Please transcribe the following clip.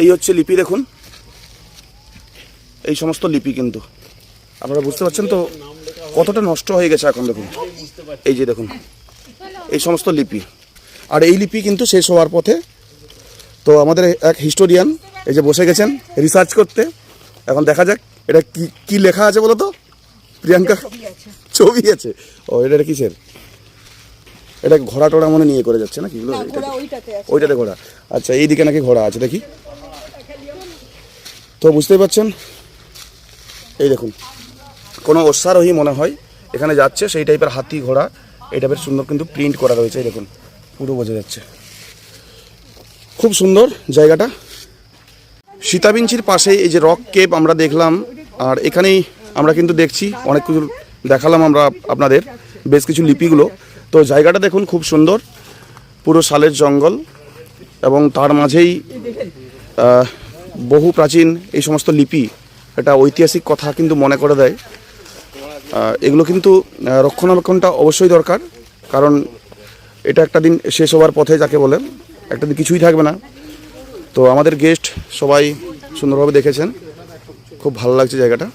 এই হচ্ছে লিপি দেখুন। এই সমস্ত লিপি কিন্তু। আপনারা বুঝতে পারছেন তো কতটা নষ্ট হয়ে গেছে এখন দেখুন। এই যে দেখুন। এই সমস্ত লিপি। আর এই লিপি কিন্তু শেষ হওয়ার পথে তো আমাদের এক হিস্টোরিয়ান এই যে বসে গেছেন রিসার্চ করতে। এখন দেখা যাক এটা কি কি লেখা আছে বলো তো প্রিয়াঙ্কা ছবি আছে। ও এটা কিসের? এটা ঘোড়া টোড়া মনে নিয়ে করে যাচ্ছে এটা- ওইটাতে ওইটাতে ঘোড়া। আচ্ছা এইদিকে নাকি ঘোড়া আছে দেখি। তো বুঝতেই পারছেন? এই দেখুন, কোনো অশ্বারোহী মনে হয় এখানে যাচ্ছে, সেই টাইপের হাতি ঘোড়া, এই টাইপের সুন্দর কিন্তু প্রিন্ট করা রয়েছে, এই দেখুন, পুরো বোঝা যাচ্ছে। খুব সুন্দর জায়গাটা। সীতাবিঞ্চির পাশেই এই যে রক কেপ আমরা দেখলাম, আর এখানেই আমরা কিন্তু দেখছি, অনেক কিছু দেখালাম আমরা আপনাদের, বেশ কিছু লিপিগুলো। তো জায়গাটা দেখুন, খুব সুন্দর, পুরো শালের জঙ্গল, এবং তার মাঝেই বহু প্রাচীন এই সমস্ত লিপি এটা ঐতিহাসিক কথা কিন্তু মনে করে দেয়। এগুলো কিন্তু রক্ষণাবেক্ষণটা অবশ্যই দরকার, কারণ এটা একটা দিন শেষ হওয়ার পথে যাকে বলে, একটা দিন কিছুই থাকবে না। তো আমাদের গেস্ট সবাই সুন্দরভাবে দেখেছেন। খুব ভালো লাগছে জায়গাটা।